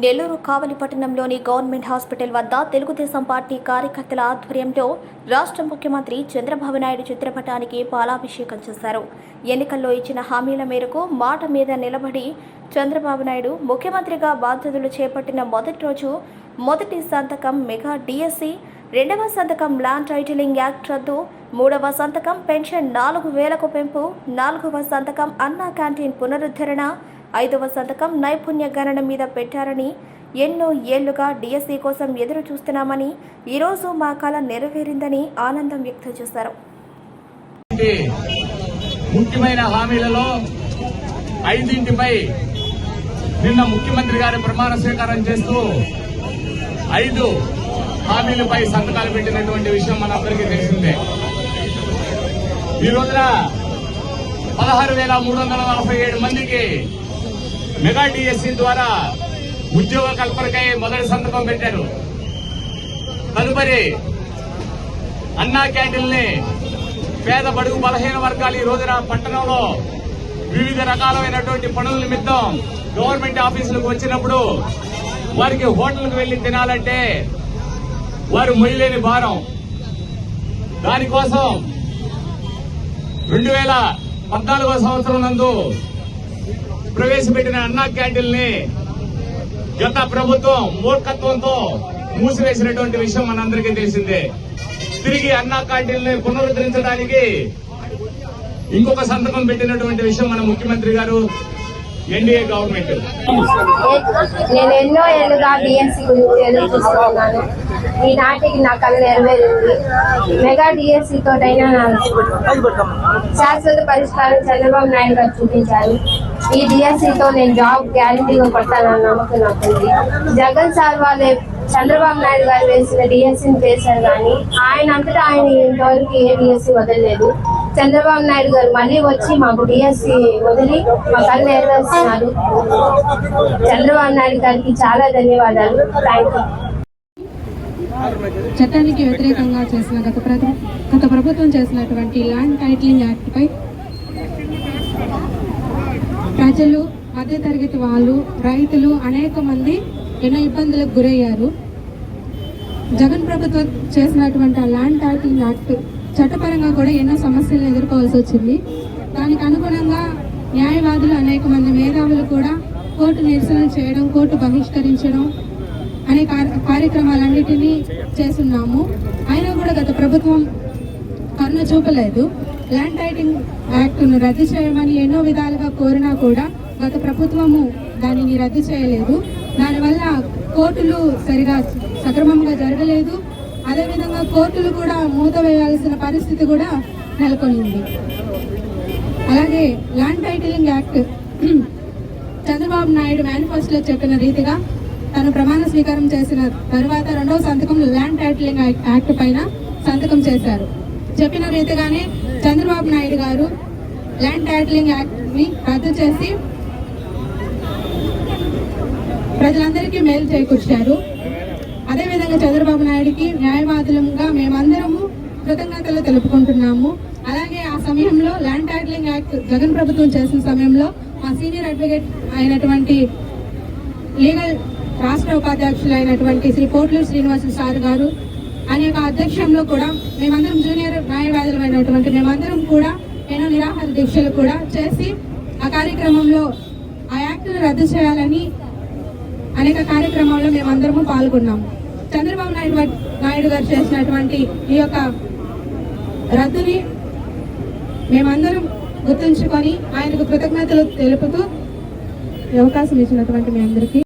Nellore కావలిపట్టణంలోని government hospital వద్ద Telugu Desam party కార్యకర్తల ఆధ్వర్యంలో రాష్ట్ర ముఖ్యమంత్రి చంద్రబాబు నాయుడు చిత్రపటానికి పాలాభిషేకం చేశారు. ఎన్నికల్లో ఇచ్చిన హామీల మేరకు మాట మీద నిలబడి చంద్రబాబు నాయుడు ముఖ్యమంత్రిగా బాధ్యతలు చేపట్టిన మొదటి రోజు మొదటి సంతకం మెగా డిఎస్సి రెండవ సంతకం ల్యాండ్ టైటిలింగ్ యాక్ట్ రద్దు మూడవ సంతకం పెన్షన్ నాలుగు వేలకు పెంపు నాలుగవ సంతకం అన్నా క్యాంటీన్ పునరుద్ధరణ ఐదవ సంతకం నైపుణ్య గణన మీద పెట్టారని ఎన్నో ఏళ్ళుగా డిఎస్సి కోసం ఎదురు చూస్తున్నామని ఈరోజు మా కళ నెరవేరిందని ఆనందం వ్యక్తం చేశారు. ముఖ్యమైన హామీలలో ఐదింటిపై నిన్న ముఖ్యమంత్రి గారి ప్రమాణ స్వీకారం చేస్తూ ఐదు హామీలపై సంతకాలు పెట్టినటువంటి విషయం మనందరికీ తెలిసిందే. ఈ రోజున పదహారు వేల మూడు వందల నలభై ఏడు మందికి మెగా డిఎస్సి ద్వారా ఉద్యోగ కల్పనకై మొదటి సంతకం పెట్టారు. తదుపరి అన్నా క్యాంటీన్ని పేద బడుగు బలహీన వర్గాలు ఈ రోజున పట్టణంలో వివిధ రకాలైనటువంటి పనుల నిమిత్తం గవర్నమెంట్ ఆఫీసులకు వచ్చినప్పుడు వారికి హోటల్కి వెళ్ళి తినాలంటే వారు మొయ్యలేని భారం. దానికోసం రెండు వేల పద్నాలుగో సంవత్సరం నందు ప్రవేశపెట్టిన అన్నా క్యాంటీన్ని గత ప్రభుత్వం మూర్ఖత్వంతో మూసివేసినటువంటి విషయం మనందరికీ తెలిసిందే. తిరిగి అన్నా క్యాంటీన్ని పునరుద్ధరించడానికి ఇంకొక సంతకం పెట్టినటువంటి విషయం మన ముఖ్యమంత్రి గారు ఎన్డీఏ గవర్నమెంట్. నేను ఎన్నో ఏళ్ళుగా డిఎస్సి గురించి ఎదురు చూస్తున్నాను. ఈ నాటికి నా కళ నెరవేరింది. మెగా డిఎస్సి తోటైనా శాశ్వత పరిష్కారం చంద్రబాబు నాయుడు గారు చూపించారు. ఈ డిఎస్సితో నేను జాబ్ గ్యారంటీగా కొట్టాలని నమ్మకం నాకుంది జగన్ సార్ వాళ్ళే చంద్రబాబు నాయుడు గారు వేసిన డిఎస్సిని చేశారు కానీ ఆయన అంతటా ఆయన ఇంతవరకు ఏ డిఎస్సి వదలలేదు. చంద్రబాబు నాయుడు గారు మళ్ళీ వచ్చి మాకు డిఎస్సి వదిలి మా కళ్ళు నెరవేరుస్తున్నారు. చంద్రబాబు నాయుడు గారికి చాలా ధన్యవాదాలు. థ్యాంక్ యూ చట్టానికి వ్యతిరేకంగా చేసిన గత గత ప్రభుత్వం చేసినటువంటి ల్యాండ్ టైటిలింగ్ యాక్ట్పై ప్రజలు మధ్యతరగతి వాళ్ళు రైతులు అనేక మంది ఎన్నో ఇబ్బందులకు గురయ్యారు. జగన్ ప్రభుత్వం చేసినటువంటి ఆ ల్యాండ్ టైటిలింగ్ యాక్ట్ చట్టపరంగా కూడా ఎన్నో సమస్యలను ఎదుర్కోవాల్సి వచ్చింది. దానికి అనుగుణంగా న్యాయవాదులు అనేక మంది మేధావులు కూడా కోర్టు నిరసన చేయడం కోర్టు బహిష్కరించడం అనే కార్య- కార్యక్రమాలన్నిటినీ చేస్తున్నాము. అయినా కూడా గత ప్రభుత్వం కన్ను చూపలేదు. ల్యాండ్ టైటింగ్ యాక్ట్ను రద్దు చేయమని ఎన్నో విధాలుగా కోరినా కూడా గత ప్రభుత్వము దానిని రద్దు చేయలేదు. దానివల్ల కోర్టులు సరిగా సక్రమంగా జరగలేదు. అదేవిధంగా కోర్టులు కూడా మూత వేయాల్సిన పరిస్థితి కూడా నెలకొనింది. అలాగే land titling act Chandrababu Naidu మేనిఫెస్టోలో చెప్పిన రీతిగా తను ప్రమాణ స్వీకారం చేసిన తర్వాత రెండవ సంతకం ల్యాండ్ టైటిలింగ్ యాక్ట్ పైన సంతకం చేశారు. చెప్పిన రీతిగానే చంద్రబాబు నాయుడు గారు ల్యాండ్ టైటిలింగ్ యాక్ట్ని రద్దు చేసి ప్రజలందరికీ మేలు చేకూర్చారు. అదేవిధంగా చంద్రబాబు నాయుడికి న్యాయవాదులంగా మేమందరము కృతజ్ఞతలు తెలుపుకుంటున్నాము. అలాగే ఆ సమయంలో ల్యాండ్ టైటిలింగ్ యాక్ట్ జగన్ ప్రభుత్వం చేసిన సమయంలో మా సీనియర్ అడ్వకేట్ అయినటువంటి లీగల్ రాష్ట్ర ఉపాధ్యక్షులు అయినటువంటి శ్రీ కోట్లూరు శ్రీనివాస సార్ గారు ఆయన యొక్క అధ్యక్షంలో కూడా మేమందరం జూనియర్ న్యాయవాదులమైనటువంటి మేమందరం కూడా ఎన్నో నిరాహార దీక్షలు కూడా చేసి ఆ కార్యక్రమంలో ఆ యాక్ట్ను రద్దు చేయాలని అనేక కార్యక్రమాల్లో మేమందరము పాల్గొన్నాము చంద్రబాబు నాయుడు నాయుడు గారు చేసినటువంటి ఈ యొక్క రద్దుని మేమందరం గుర్తుంచుకొని ఆయనకు కృతజ్ఞతలు తెలుపుతూ అవకాశం ఇచ్చినటువంటి మీ అందరికీ